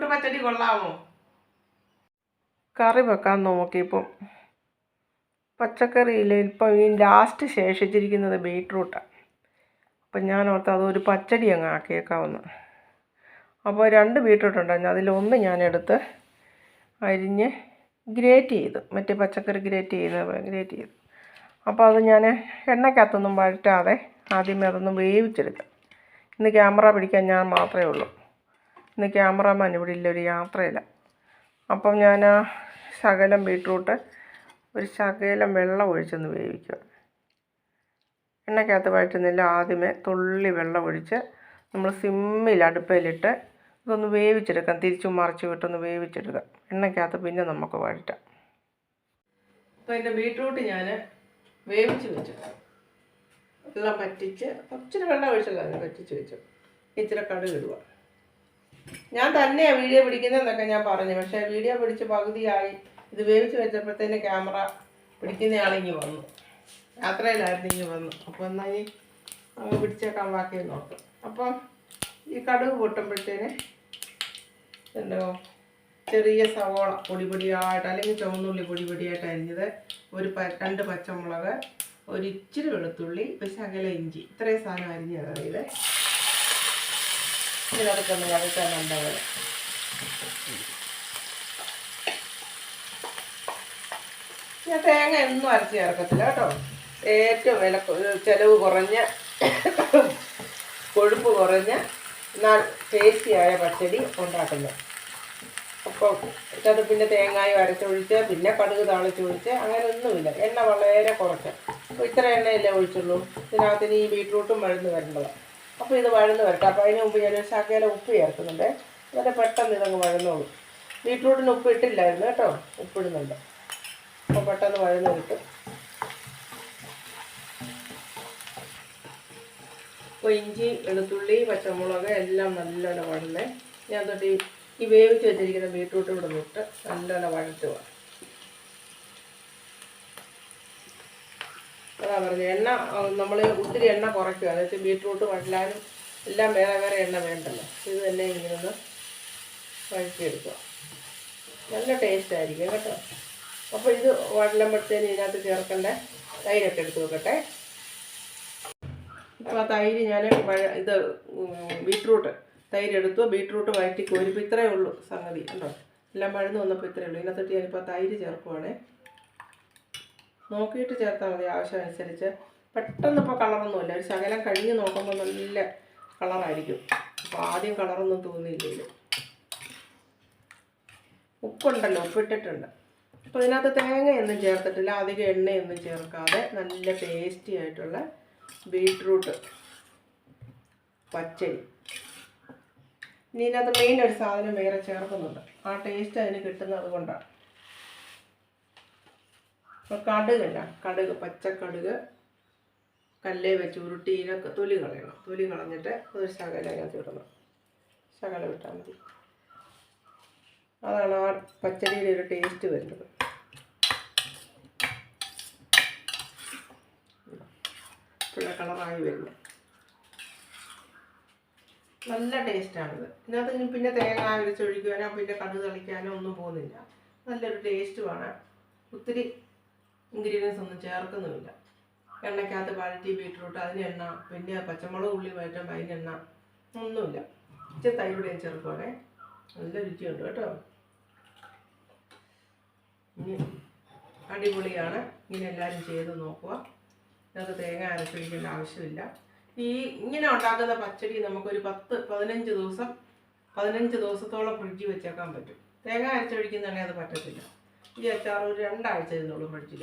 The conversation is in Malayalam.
ബീട്രൂട്ട് പച്ചടി കൊള്ളാമോ കറി വെക്കാൻ നോക്കിയപ്പോൾ പച്ചക്കറിയിൽ ഇപ്പം ഈ ലാസ്റ്റ് ശേഷിച്ചിരിക്കുന്നത് ബീട്രൂട്ടാണ് അപ്പം ഞാൻ ഓർത്ത് അതൊരു പച്ചടി അങ്ങ് ആക്കിയേക്കാവുന്നു. അപ്പോൾ രണ്ട് ബീട്രൂട്ട് ഉണ്ടായിരുന്നു. അതിലൊന്ന് ഞാനെടുത്ത് അരിഞ്ഞ് ഗ്രേറ്റ് ചെയ്തു. മറ്റേ പച്ചക്കറി ഗ്രേറ്റ് ചെയ്ത് ഗ്രേറ്റ് ചെയ്തു. അപ്പോൾ അത് ഞാൻ എണ്ണയ്ക്കകത്തൊന്നും വഴറ്റാതെ ആദ്യമേ അതൊന്ന് വേവിച്ചെടുക്കാം. ഇന്ന് ക്യാമറ പിടിക്കാൻ ഞാൻ മാത്രമേ ഉള്ളൂ. ഇന്ന് ക്യാമറാമാൻ ഇവിടെ ഇല്ല ഒരു യാത്രയില്ല. അപ്പം ഞാൻ ആ ശകലം ബീട്രൂട്ട് ഒരു ശകലം വെള്ളം ഒഴിച്ചൊന്ന് വേവിക്കുക. എണ്ണയ്ക്കകത്ത് വഴറ്റുന്നില്ല ആദ്യമേ തുള്ളി വെള്ളം ഒഴിച്ച് നമ്മൾ സിമ്മിൽ അടുപ്പയിലിട്ട് ഇതൊന്ന് വേവിച്ചെടുക്കാം. തിരിച്ചും മറിച്ച് വിട്ടൊന്ന് വേവിച്ചെടുക്കാം. എണ്ണയ്ക്കകത്ത് പിന്നെ നമുക്ക് വഴറ്റാം. അപ്പോൾ എന്റെ ബീട്രൂട്ട് ഞാൻ വേവിച്ച് വെച്ചു. വെള്ളം പറ്റിച്ച് കുറച്ചൊരു വെള്ളം ഒഴിച്ചല്ല പറ്റിച്ച് വെച്ചു. ഇച്ചിരി കടുക് ഇടുക ഞാൻ തന്നെയാണ് വീഡിയോ പിടിക്കുന്നതെന്നൊക്കെ ഞാൻ പറഞ്ഞു. പക്ഷേ വീഡിയോ പിടിച്ച് പകുതിയായി. ഇത് വേവിച്ച് വെച്ചപ്പോഴത്തേന് ക്യാമറ പിടിക്കുന്നയാളിങ്ങി വന്നു. യാത്രയിലായിരുന്നു ഇങ്ങി വന്നു. അപ്പോൾ എന്നാൽ ഈ പിടിച്ചേക്കാൻ ബാക്കി നോക്കാം. അപ്പം ഈ കടുക് പൊട്ടുമ്പോഴത്തേന് എന്തോ ചെറിയ സവോള പൊടി പൊടിയായിട്ട് അല്ലെങ്കിൽ ചുവന്നുള്ളി പൊടി പൊടിയായിട്ട് അരിഞ്ഞത് ഒരു രണ്ട് പച്ചമുളക് ഒരു ഇച്ചിരി വെളുത്തുള്ളി ഒരു ശകല ഇഞ്ചി. ഇത്രയും സാധനം അരിഞ്ഞതാണ് ഇത്. ഇതിനകത്ത് ഒന്ന് വഴറ്റാൻ ഞാൻ തേങ്ങ ഒന്നും അരച്ച് ചേർക്കത്തില്ല കേട്ടോ. ഏറ്റവും വില ചിലവ് കുറഞ്ഞ കൊഴുപ്പ് കുറഞ്ഞ എന്നാൽ ടേസ്റ്റിയായ പച്ചടി ഉണ്ടാക്കുന്നത്. അപ്പോൾ അത് പിന്നെ തേങ്ങായും അരച്ചൊഴിച്ച് പിന്നെ കടുക് താളിച്ചൊഴിച്ച് അങ്ങനെ ഒന്നുമില്ല. എണ്ണ വളരെ കുറച്ച്. അപ്പോൾ ഇത്ര എണ്ണയല്ലേ ഒഴിച്ചുള്ളൂ. ഇതിനകത്തിന് ഈ ബീട്രൂട്ടും മരുന്ന് വരേണ്ടത് അപ്പോൾ ഇത് വഴന്ന് വരട്ടെ. അപ്പോൾ അതിന് മുമ്പ് ഞാൻ ശകല ഉപ്പ് ചേർക്കുന്നുണ്ട്. എന്നിട്ട് പെട്ടെന്ന് ഇതങ്ങ് വഴന്നോളൂ. ബീട്രൂട്ടിന് ഉപ്പ് ഇട്ടില്ലായിരുന്നു കേട്ടോ. ഉപ്പിടുന്നുണ്ട്. അപ്പോൾ പെട്ടെന്ന് വഴന്ന് കിട്ടും. അപ്പോൾ ഇഞ്ചി വെളുത്തുള്ളി പച്ചമുളക് എല്ലാം നല്ലോണം വഴന്നേ. ഞാൻ തൊട്ട് ഈ വേവിച്ച് വെച്ചിരിക്കുന്ന ബീട്രൂട്ട് ഇവിടെ നിട്ട് നല്ലോണം വഴറ്റുക. അതാ പറഞ്ഞത് എണ്ണ നമ്മൾ ഒത്തിരി എണ്ണ കുറയ്ക്കുക എന്ന് വെച്ചാൽ ബീട്രൂട്ട് വഴലാനും എല്ലാം വേറെ വേറെ എണ്ണ വേണ്ടല്ലോ. ഇത് തന്നെ ഇങ്ങനെ ഒന്ന് വഴറ്റിയെടുക്കുക നല്ല ടേസ്റ്റ് ആയിരിക്കും കേട്ടോ. അപ്പോൾ ഇത് വഴലുമ്പോഴത്തേന് ഇതിനകത്ത് ചേർക്കേണ്ട തൈരൊക്കെ എടുത്ത് വെക്കട്ടെ. ഇപ്പോൾ ആ തൈര് ഞാൻ ഇത് ബീട്രൂട്ട് തൈര് എടുത്തു. ബീട്രൂട്ട് വഴറ്റി കോരിപ്പോൾ ഇത്രയേ ഉള്ളൂ സംഗതി. ഉണ്ടോ എല്ലാം മഴന്ന് വന്നപ്പോൾ ഇത്രയേ ഉള്ളൂ. ഇതിനകത്തോട്ട് ഞാനിപ്പോൾ തൈര് ചേർക്കുവാണേ. നോക്കിയിട്ട് ചേർത്താൽ മതി ആവശ്യമനുസരിച്ച് പെട്ടെന്ന് ഇപ്പോൾ കളറൊന്നുമില്ല. ഒരു ശകലം കഴിഞ്ഞ് നോക്കുമ്പോൾ നല്ല കളറായിരിക്കും. അപ്പോൾ ആദ്യം കളറൊന്നും തോന്നിയില്ലല്ലോ. ഉപ്പുണ്ടല്ലോ ഉപ്പിട്ടിട്ടുണ്ട്. അപ്പോൾ ഇതിനകത്ത് തേങ്ങയൊന്നും ചേർത്തിട്ടില്ല. അധികം എണ്ണയൊന്നും ചേർക്കാതെ നല്ല ടേസ്റ്റി ആയിട്ടുള്ള ബീട്രൂട്ട് പച്ചടി ഇനി ഇതിനകത്ത് മെയിൻ ഒരു സാധനം വേറെ ചേർക്കുന്നുണ്ട്. ആ ടേസ്റ്റ് അതിന് കിട്ടുന്നത് കൊണ്ടാണ്. അപ്പോൾ കടുകല്ല കടുക് പച്ചക്കടുക് കല്ലേ വെച്ച് ഉരുട്ടി ഇതിനൊക്കെ തൊലി കളയണം. തൊലി കളഞ്ഞിട്ട് ഒരു ശകല അതിനകത്ത് ഇടണം. ശകല ഇട്ടാൽ മതി. അതാണ് ആ പച്ചടിയുടെ ഒരു ടേസ്റ്റ് വരുന്നത്. പിള്ള കളറായി വരുന്നത്. നല്ല ടേസ്റ്റാണിത് ഇതിനകത്ത് പിന്നെ തേങ്ങ അരച്ചൊഴിക്കുവാനോ പിന്നെ കടുക് തളിക്കാനോ ഒന്നും പോകുന്നില്ല. നല്ലൊരു ടേസ്റ്റുമാണ് ഒത്തിരി ഇൻഗ്രീഡിയൻസ് ഒന്നും ചേർക്കുന്നുമില്ല. എണ്ണയ്ക്കകത്ത് വഴറ്റി ബീട്രൂട്ട് അതിന് എണ്ണ പിന്നെ പച്ചമുളക് ഉള്ളി വഴറ്റുമ്പോൾ അതിന് എണ്ണ ഒന്നുമില്ല. ഇച്ചിരി തൈരുടെ ചേർക്കുവാണേ. നല്ല രുചിയുണ്ട് കേട്ടോ. ഇനി അടിപൊളിയാണ്. ഇങ്ങനെ എല്ലാവരും ചെയ്ത് നോക്കുക. ഇതിനകത്ത് തേങ്ങ അരച്ചൊഴിക്കേണ്ട ആവശ്യമില്ല. ഈ ഇങ്ങനെ ഉണ്ടാക്കുന്ന പച്ചടി നമുക്കൊരു പത്ത് പതിനഞ്ച് ദിവസം പതിനഞ്ച് ദിവസത്തോളം ഫ്രിഡ്ജിൽ വെച്ചേക്കാൻ പറ്റും. തേങ്ങ അരച്ചൊഴിക്കുന്നതാണെങ്കിൽ അത് പറ്റത്തില്ല. ഈ അച്ചാർ ഒരു രണ്ടാഴ്ച ഇരുന്നുള്ളൂ ഫ്രിഡ്ജിൽ